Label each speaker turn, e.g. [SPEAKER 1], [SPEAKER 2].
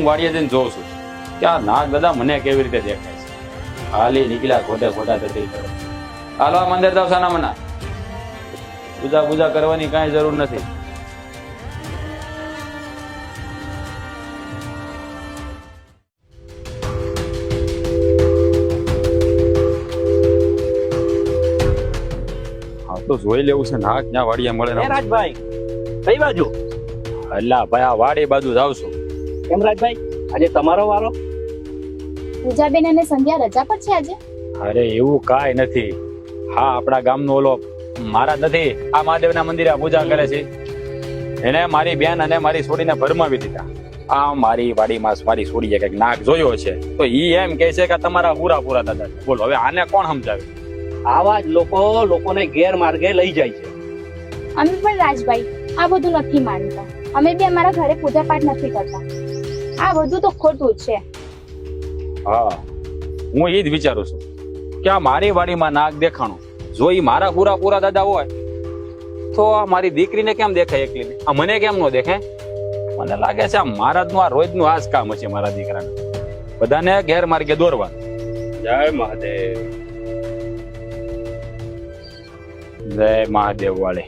[SPEAKER 1] હું વાડીએ જઈને જોઉં છું કે આ નાગ દાદા મને કેવી રીતે દેખાય છે. હાલી નીકળ્યા ખોટે ખોટા થતી કરે હાલો આ મંદિર જાવ સાના મના પૂજા પૂજા કરવાની કાંઈ જરૂર નથી. હા તો જોઈ લેવું છે નાગ ક્યાં વાડીએ મળે
[SPEAKER 2] રાજભાઈ કઈ બાજુ?
[SPEAKER 1] અલ્લા ભાઈ આ વાડી બાજુ જાવ છું
[SPEAKER 2] કેમ રાજભાઈ આજે તમારો વારો?
[SPEAKER 3] પૂજાબેન અને સંધ્યા રજા પર છે આજે?
[SPEAKER 1] અરે એવું કાંઈ નથી. હા આપણા ગામનો ઓલો મારા નથી આ મહાદેવના મંદિરે પૂજા કરે છે. એને મારી બેન અને મારી છોડીને ભરમાવી દીધા. આ મારી વાડીમાં મારી છોડીએ કંઈક નાક જોયો છે. તો ઈ એમ કહે છે કે તમારા પૂરા પૂરા દાદા બોલો હવે આને કોણ સમજાવે?
[SPEAKER 2] આવા જ લોકો લોકોને ગેરમાર્ગે લઈ જાય છે.
[SPEAKER 3] અમે પણ રાજભાઈ આ બધું નથી માનતા. અમે બી અમારા ઘરે પૂજા પાઠ નથી કરતા. આ બધું તો ખોટું છે.
[SPEAKER 1] હા હું એ જ વિચારું છું કે આ મારી વાડીમાં નાગ દેખાણું જો એ મારા પૂરા પૂરા દાદા હોય તો આ મારી દીકરીને કેમ દેખાય એકલી? આ મને કેમ ન દેખાય? મને લાગે છે આ મહારાજનું આ રોજનું આ જ કામ છે મારા દીકરાને. બધાને ગેરમાર્ગે દોરવા
[SPEAKER 2] જય મહાદેવ.
[SPEAKER 1] જય મહાદેવ વાળે.